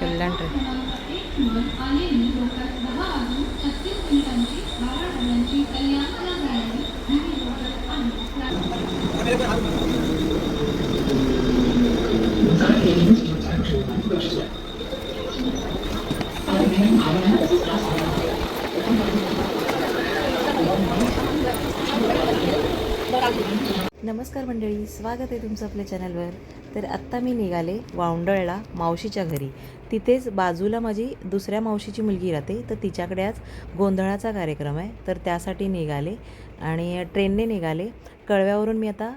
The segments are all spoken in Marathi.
कल्याण नमस्कार मंडळी स्वागत आहे तुमचं आपल्या चॅनलवर. तर आत्ता मी निघाले वावंडळला मावशीच्या घरी. तिथेच बाजूला माझी दुसऱ्या मावशीची मुलगी राहते तर तिच्याकडे आज गोंधळाचा कार्यक्रम आहे. तर त्यासाठी निघाले आणि ट्रेनने निघाले. कळव्यावरून मी आता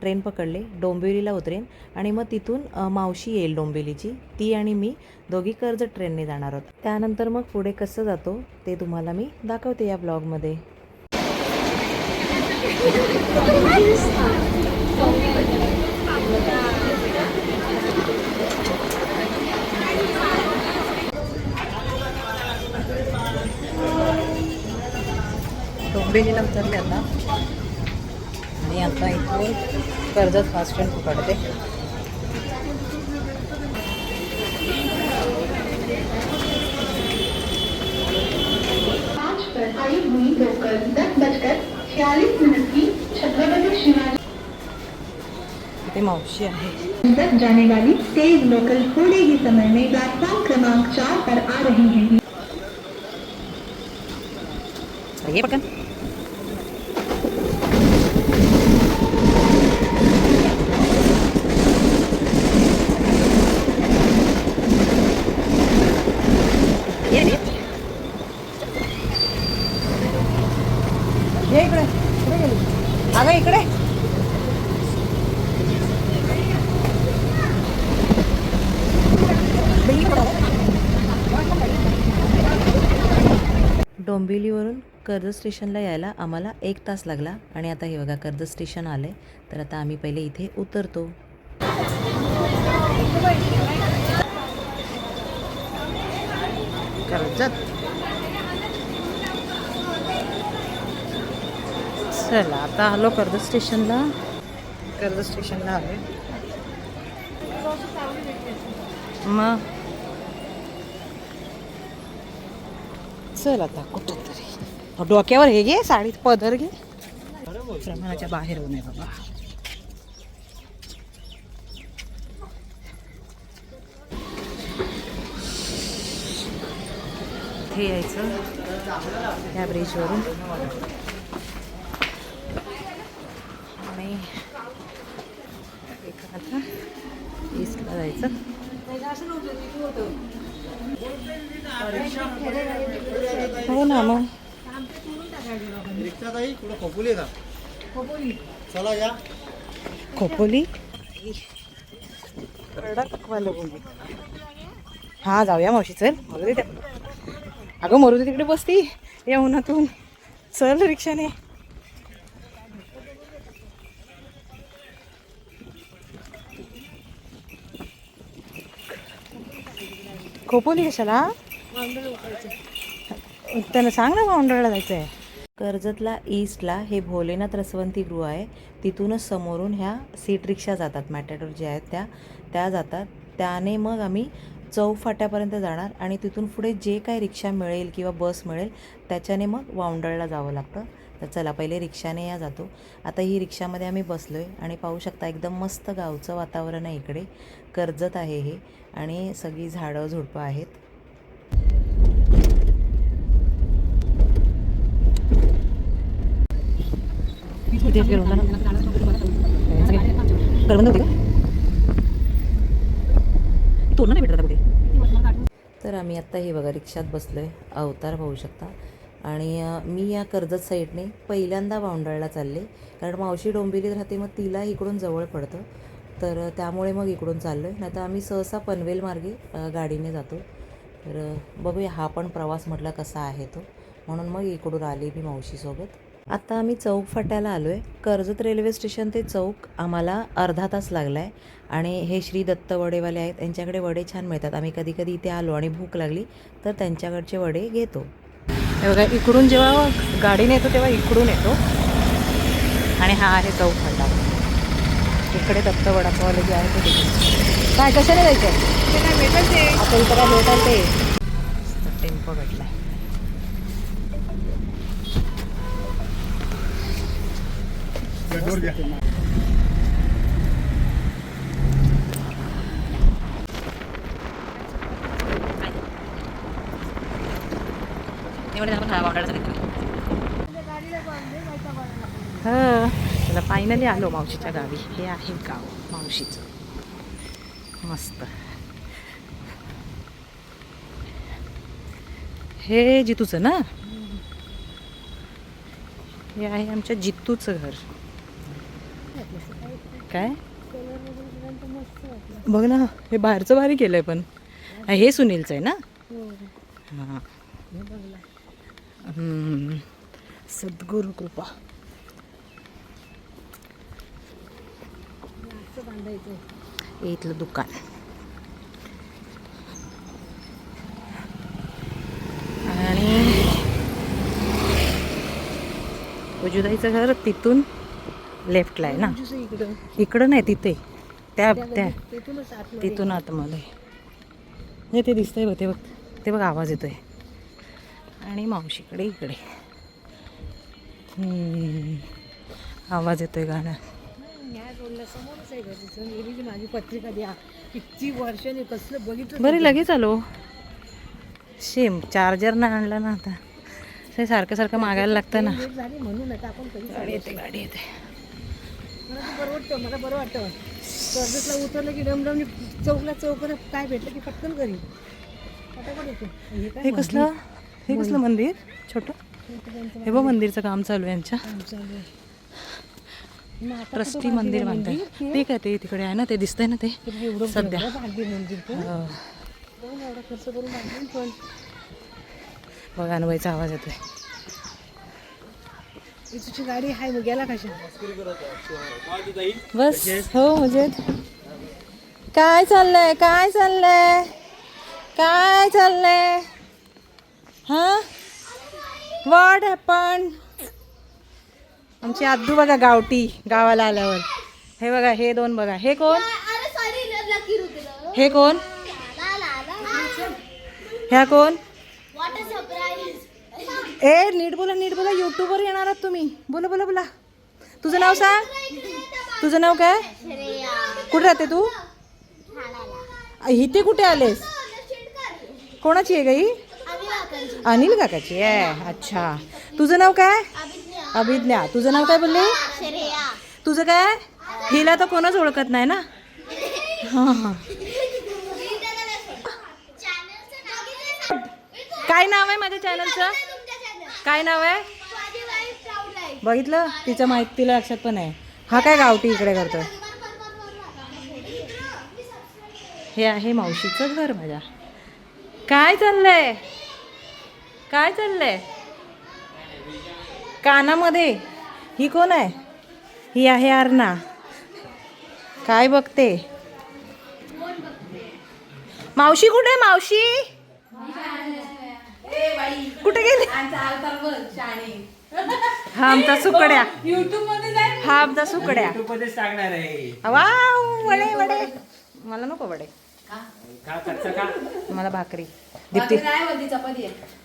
ट्रेन पकडले डोंबिवलीला उतरेन आणि मग तिथून मावशी येईल डोंबिवलीची. ती आणि मी दोघी कर्ज ट्रेनने जाणार आहोत. त्यानंतर मग पुढे कसं जातो ते तुम्हाला मी दाखवते या ब्लॉगमध्ये. डोंबिवलीला उतरले आता. आणि आता इथून कर्जत फास्ट ट्रेन पकडते. पाँच पर आई हुई दोपहर दस बजकर छियालीस मिनट की छत्रपति शिवाजी इथे मावशी आहे. जाने वाली तेज लोकल थोड़े ही समय में प्लेटफॉर्म क्रमांक चार पर आ रही है. ये पटकन ये रे. ये इकडे गेली. अगं इकडे. डोंबिवलीवरून कर्जत स्टेशनला यायला आम्हाला एक तास लागला आणि आता हे बघा कर्जत स्टेशन आले तर आता आम्ही पहिले इथे उतरतो. कर्जत. चला आता आलो कर्जत स्टेशनला. कर्जत स्टेशनला आले मग? चल आता कुठं तरी. डोक्यावर हे घे साडीत पदर घे. प्रमाणाच्या बाहेर होऊ नये बाबा. हे यायचं या ब्रिजवरून आणि इकडं आता जायचं हो ना मग. खोपोली का चला या. खोपोली. कडकवालं बोली हा जाऊया मावशी चल. मरू दे अगं मरू दे तिकडे बसती. या उन्हातून. चल रिक्षाने. खोपोली कशाला त्यांना सांग ना मांडळला जायचं आहे कर्जतला ईस्टला हे भोलेनाथ रसवंती गृह आहे. तिथूनच समोरून ह्या सीट रिक्षा जातात. मॅटॅडोर ज्या आहेत त्या त्या जातात. त्याने मग आम्ही चौफाट्यापर्यंत जाणार आणि तिथून पुढे जे काय रिक्षा मिळेल किंवा बस मिळेल त्याच्याने मग वावंडळला जावं लागतं. तर चला पहिले रिक्षाने या जातो. आता ही रिक्षामध्ये आम्ही बसलो आहे आणि पाहू शकता एकदम मस्त गावचं वातावरण आहे इकडे. कर्जत आहे हे आणि सगळी झाडं झुडपं आहेत. तर आम्ही आत्ता हे बघा रिक्षात बसलो आहे अवतार पाहू शकता. आणि मी या कर्जत साईडने पहिल्यांदा वावंडळला चालले. कारण मावशी डोंबिवलीत राहते मग तिला इकडून जवळ पडतं. तर त्यामुळे मग इकडून चाललो आहे नाही तर आम्ही सहसा पनवेल मार्गे गाडीने जातो. तर बघूया हा पण प्रवास म्हटला कसा आहे तो. म्हणून मग इकडून आले मी मावशीसोबत. आता आम्ही चौक फाट्याला आलो आहे कर्जत रेल्वे स्टेशन ते चौक आम्हाला अर्धा तास लागला आहे आणि हे श्री दत्त वडेवाले आहेत. त्यांच्याकडे वडे छान मिळतात. आम्ही कधी कधी इथे आलो आणि भूक लागली तर त्यांच्याकडचे वडे घेतो. हे बघा इकडून जेव्हा गाडीने येतो तेव्हा इकडून येतो. आणि हा आहे चौक फाटा इकडे दत्त वडापावले जे आहे ते तिकडे. काय कशाने जायचं आहे आता इथं काय भेटेल ते. टेम्पो चला फायनली आलो मावशीच्या गावी हे आहे गाव मावशीचं मस्त हे जितूचं ना हे आहे आमच्या जितूचं घर काय बघ ना हे बाहेरचं भारी केलंय पण हे सुनीलचं आहे ना हां. सद्गुरु कृपा. इथलं दुकान. आणि उजुदाईचं घर तिथून लेफ्टला आहे ना? इकडं. नाही तिथे. त्या त्या तिथून आतमध्ये. हे ते दिसतंय बघ ते बघ. ते बघ आवाज येतोय. आणि मावशीकडे इकडे. आवाज येतोय गाणं. माझी पत्रिका द्या. किती वर्षाने कसलं बघितलं बरे लगेच आलो. शेम चार्जर नाही आणला ना आता. ते सारखं सारखं मागायला लागतं ना. म्हणून आता आपण कधी गाडी येते गाडी येते. मला बरं वाटतं मला बरं वाटतं. कर्जतला उतरलं की चौकला चौकात काय भेटलं की पटकन घरी. पटापट येतो? काय हे कसलं? हे कसलं मंदिर? छोटं? हे बघ मंदिरचं काम चालू आहे यांच्या ट्रस्टी मंदिर बांधताय. ते काय ते तिकडे आहे ना ते दिसतंय ना ते. सध्या. हो. बघ अनुभवाचा आवाज येतोय. तुझी गाडी आहे मग गेला कशा? बस. हो मजेत. काय चाललंय? काय चाललंय? काय चाललंय? वॉट हॅपन आमची आद्दू बघा गावठी गावाला आल्यावर. हे बघा हे दोन बघा. हे कोण? हे कोण? ह्या कोण? ए नीट बोला नीट बोला. युट्यूबवर येणार आहात तुम्ही. बोला बोला बोला. तुझं नाव सांग. तुझं नाव काय? कुठे राहते तू? इथे कुठे आलेस? कोणाची आहे गाई अनिल काकाची आहे. अच्छा. तुझं नाव काय? अभिज्ञा. तुझं नाव काय बोलले? तुझं काय? हिला तर कोणच ओळखत नाही ना? हां हां. काय नाव आहे माझ्या चॅनलचं? काय नाव आहे? बघितलं? तिचं माहीत तिला लक्षात पण आहे. हा काय गावठी इकडे करतोय? हे आहे मावशीचं घर माझ्या. काय चाललंय? काय चाललंय? कानामध्ये. ही कोण आहे? ही आहे अर्ना काय बघते? मावशी कुठे आहे, मावशी? कुठे गेली? हा आमचा सुकड्या. हा आमचा सुकड्या. वाव वडे वडे. मला नको वडे. का कच्चा का मला भाकरी. दीप्ती.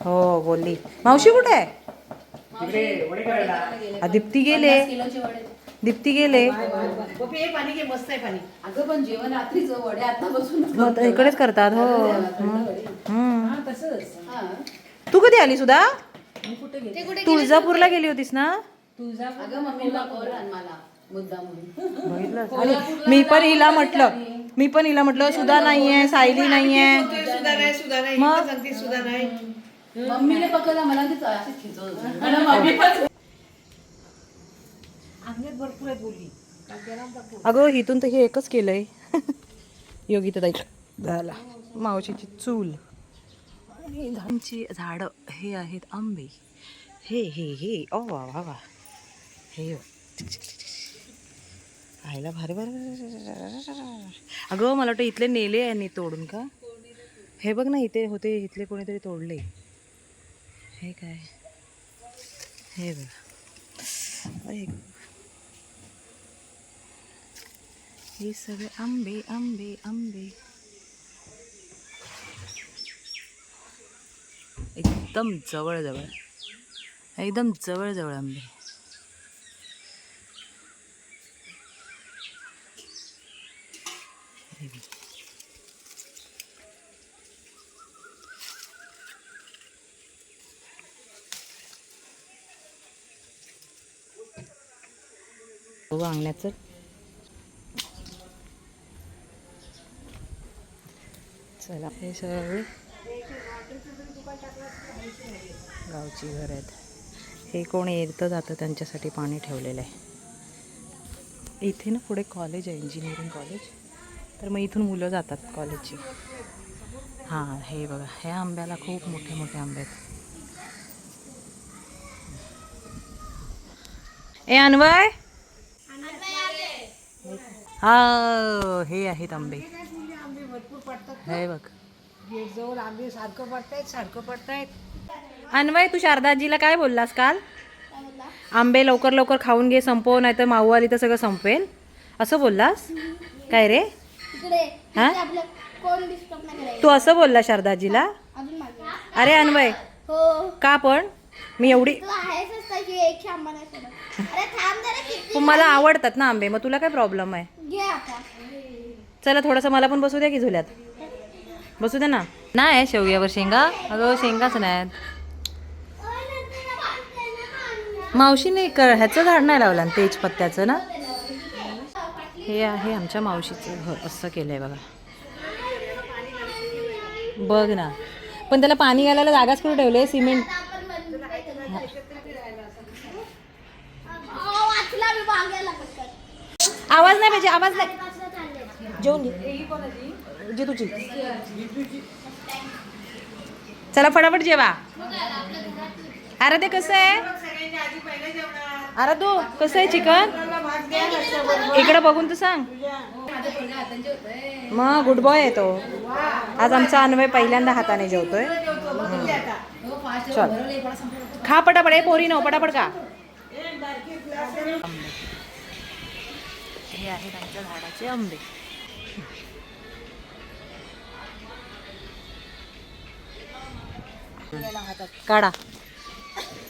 हो बोलली. मावशी कुठे आहे? तिकडे वडे करायला आ, दीप्ती गेले. दीप्ती गेले. हे पाणी घे मस्त आहे पाणी. अगं पण जेवण रात्रीचं वडे आता बसून मग तर इकडेच करतात हो. हम्म. हम्म. हा. तू कधी आली सुद्धा तुळजापूरला गेली होतीस ना? अगं मम्मीला आण मला. मुद्दा म्हणून. मी पण हिला म्हटलं. मी पण हिला म्हटलं सुधा नाहीये सायली नाहीये. सुद्धा नाही सुद्धा नाही. मग? इथं सांगते सुद्धा नाही. मम्मीने पकडला मला भरपूर बोलली अगं इथून तर हे एकच केलंय. योगिता ताई झाला. मावशीची चूल. आणि झाडांची झाडं हे आहेत आंबे. हे हे हे. ओ वा वा वा. हे. आयला भारी भारी अगं मला वाटतं इथले नेले यांनी तोडून का? हे बघ ना इथे होते इथले कोणीतरी तोडले. हे काय? हे बघा. अरे हे सगळे आंबे आंबे आंबे. एकदम जवळ जवळ एकदम जवळ जवळ आंबे. सांगण्याचं. चला. हे सगळे गावची घर आहेत. हे कोण येतं जातं त्यांच्यासाठी पाणी ठेवलेलं आहे. इथे ना पुढे कॉलेज आहे इंजिनिअरिंग कॉलेज तर मग इथून मुलं जातात कॉलेजची हां हे बघा. ह्या आंब्याला खूप मोठे मोठे आंबे आहेत. ए अन्वय! हा हे आहेत आंबे. आंबे भरपूर पडतात हे बघ. गेट जवळ आंबे सारखं पडतायत सारखं पडतायत. अन्वय तू शारदाजीला काय बोललास काल? आंबे लवकर लवकर खाऊन घे संपव नाही तर माऊ आली तर सगळं संपेल. असं बोललास? काय रे? इकडे हा? तू असं बोलला शारदाजीला? अरे अन्वय. हो. का पण? मी एवढी मला आवडतात ना आंबे मग तुला काय प्रॉब्लेम आहे? चला थोडंसं मला पण बसू द्या की झुल्यात. बसू द्या ना. नाही शेवग्यावर शेंगा? अगं शेंगाच नाहीत मावशीने कर ह्याचं झाड नाही लावलं ना तेजपत्त्याचं ना? हे आहे आमच्या मावशीचं घर असं केलं आहे बघा. बघ ना. पण त्याला पाणी घालायला जागाच कुठे ठेवले सिमेंट अहो, वाचला मी मागायला पटकन. आवाज नाही पाहिजे आवाज नाही. जेवून घे. जी तुझी चला फटाफट जेवा. अरे ते कसं आहे? अरे तू कसं आहे चिकन? इकडं बघून तू सांग. मग गुड बॉय आहे तो. आज आमचा अन्वय पहिल्यांदा हाताने जेवतोय. चल. खा पटापट आहे पोरी नो पटापट का हे आहेत आमच्या झाडाचे आंबे. काढा.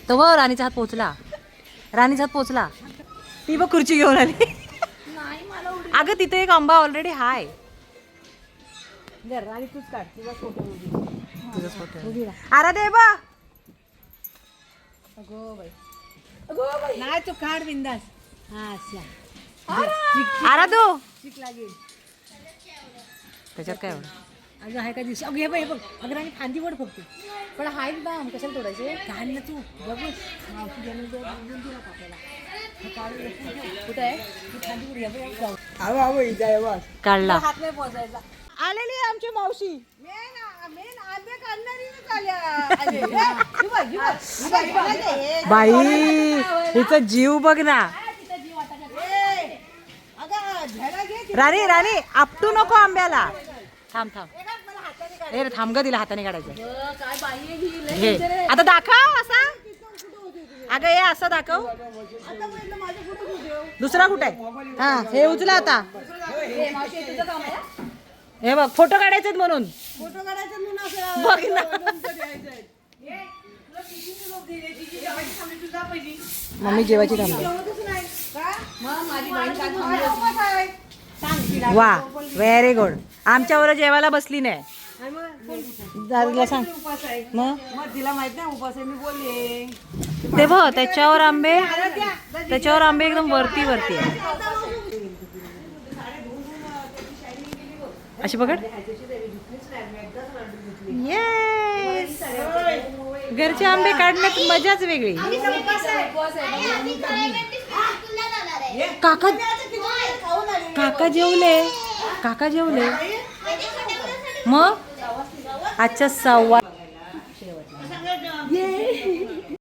तो बघ राणीचा हात पोचला. राणीचा हात पोचला. ती बघ खुर्ची घेऊन आली. अगं तिथे एक आंबा ऑलरेडी हाय. जर आणि तूच काढ. तुझा फोटो तुझा फोटो अरे दे बा नाही तू काढ बिंदास. हा चिक लागेल. त्याच्यात काय एवढं? अगं आहे का दिवस अगं हे बघ हे बघ. अगं आणि फांदी वड फक्त पण हाय दाम कशाला तोडायचे? काढ ना तू. बघूस मावशी दिला का आपल्याला. हे काढून. कुठे आहे? ती फांदी वड बघ. काढला. हात नाही पोचायचा. आलेली आमची मावशी. बाई हिचा जीव बघ ना. राणी राणी आपटू नको आंब्याला. थांब थांब. ए रे, थांब ग तिला हाताने काढायचं ही हे आता दाखव असा. अगं हे असं दाखव. दुसरा कुठे आहे? हा हे उचला आता. हे बघ फोटो काढायचे म्हणून. फोटो काढायचा म्हणून असं बघ ना. हे. मम्मी जेवायची थांबली. वा व्हेरी गुड आमच्यावर जेवायला बसली नाही. दादीला सांग. मग? तिला माहीत नाही मी बोलले ते बघ त्याच्यावर आंबे त्याच्यावर आंबे एकदम वरती वरती अशी पकड. येस घरचे आंबे काढण्यात मजाच वेगळी आम्ही करायला स्कूलला जाणार आहे. काका काका जेवले. काका जेवले. मग? आजच्या सव्वा